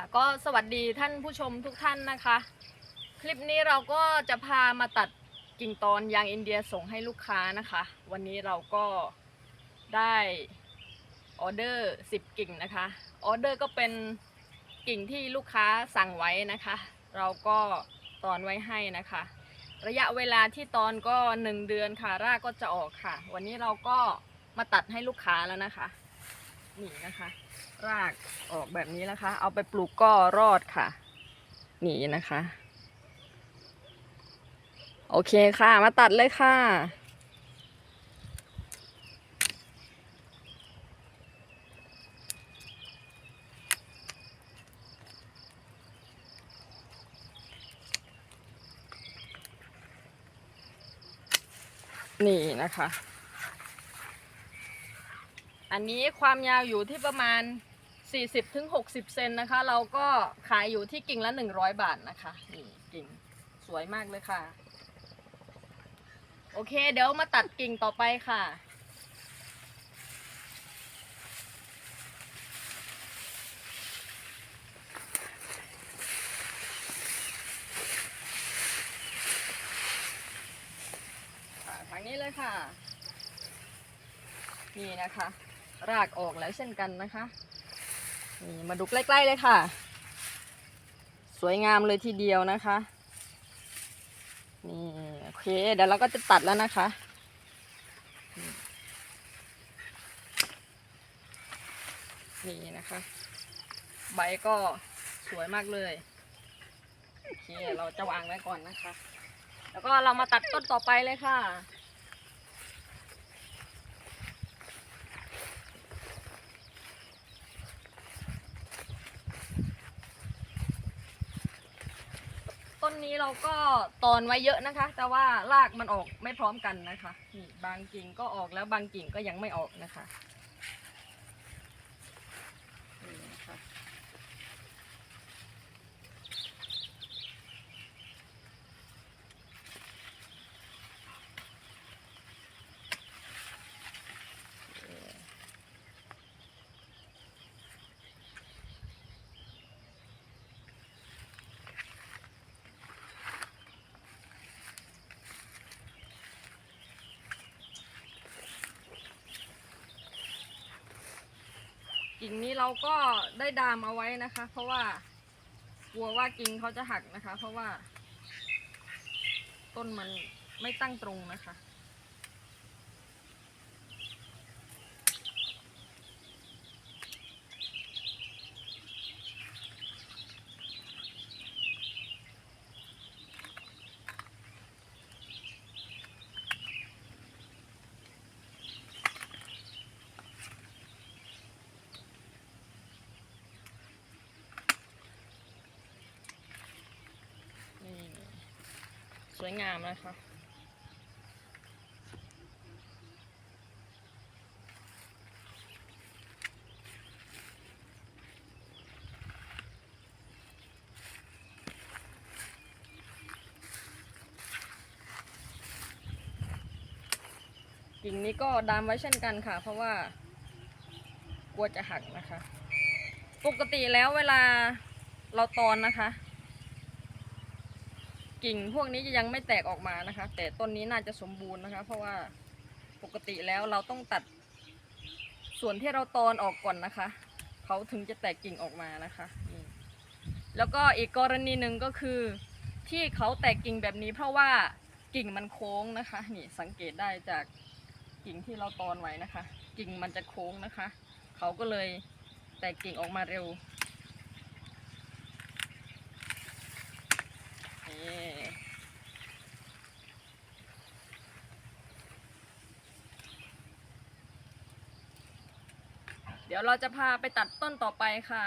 ค่ะ ก็สวัสดีท่านผู้ชมทุกท่านนะคะ คลิปนี้เราก็จะพามาตัดกิ่งตอนยางอินเดียส่งให้ลูกค้านะคะ วันนี้เราก็ได้ออเดอร์10 กิ่งนะคะ ออเดอร์ก็เป็นกิ่งที่ลูกค้าสั่งไว้นะคะ เราก็ตอนไว้ให้นะคะ ระยะเวลาที่ตอนก็ 1 เดือนค่ะ รากก็จะออกค่ะ วันนี้เราก็มาตัดให้ลูกค้าแล้วนะคะ นี่นะคะ รากออกแบบนี้นะคะ เอาไปปลูกก็รอดค่ะ นี่นะคะ โอเคค่ะ มาตัดเลยค่ะนี่นะคะ อันนี้ความยาวอยู่ที่ประมาณ 40ถึง60เซนนะคะ เราก็ขายอยู่ที่กิ่งละ 100 บาทนะคะนี่กิ่งสวยมากเลยค่ะ โอเค เดี๋ยวมาตัดกิ่งต่อไปค่ะค่ะทางนี้เลยค่ะ นี่นะคะ รากออกแล้วเช่นกันนะคะนี่มาดูใกล้ๆเลยค่ะ สวยงามเลยทีเดียวนะคะนี่โอเคเดี๋ยวเราก็จะตัดแล้วนะคะนี่นะคะ ใบก็สวยมากเลยโอเคเราจะวางไว้ก่อนนะคะ แล้วก็เรามาตัดต้นต่อไปเลยค่ะ ต้นนี้เราก็ตอนไว้เยอะนะคะ แต่ว่ารากมันออกไม่พร้อมกันนะคะนี่บางกิ่งก็ออกแล้วบางกิ่งก็ยังไม่ออกนะคะ กิ่งนี้เราก็ได้ดามเอาไว้นะคะ เพราะว่ากลัวว่ากิ่งเขาจะหักนะคะ เพราะว่า ต้นมันไม่ตั้งตรงนะคะ นี่ สวยงามนะคะกิ่งนี้ก็ดามไว้เช่นกันค่ะ เพราะว่ากลัวจะหักนะคะ ปกติแล้วเวลาเราตอนนะคะ กิ่งพวกนี้จะยังไม่แตกออกมานะคะ แต่ต้นนี้น่าจะสมบูรณ์นะคะ เพราะว่าปกติแล้วเราต้องตัด ส่วนที่เราตอนออกก่อนนะคะ เขาถึงจะแตกกิ่งออกมานะคะนี่แล้วก็อีกกรณีหนึ่งก็คือที่เขาแตกกิ่งแบบนี้ เพราะว่ากิ่งมันโค้งนะคะ นี่สังเกตได้จากกิ่งที่เราตอนไว้นะคะ กิ่งมันจะโค้งนะคะ เขาก็เลยแตกกิ่งออกมาเร็ว เดี๋ยวเราจะพาไปตัดต้นต่อไปค่ะ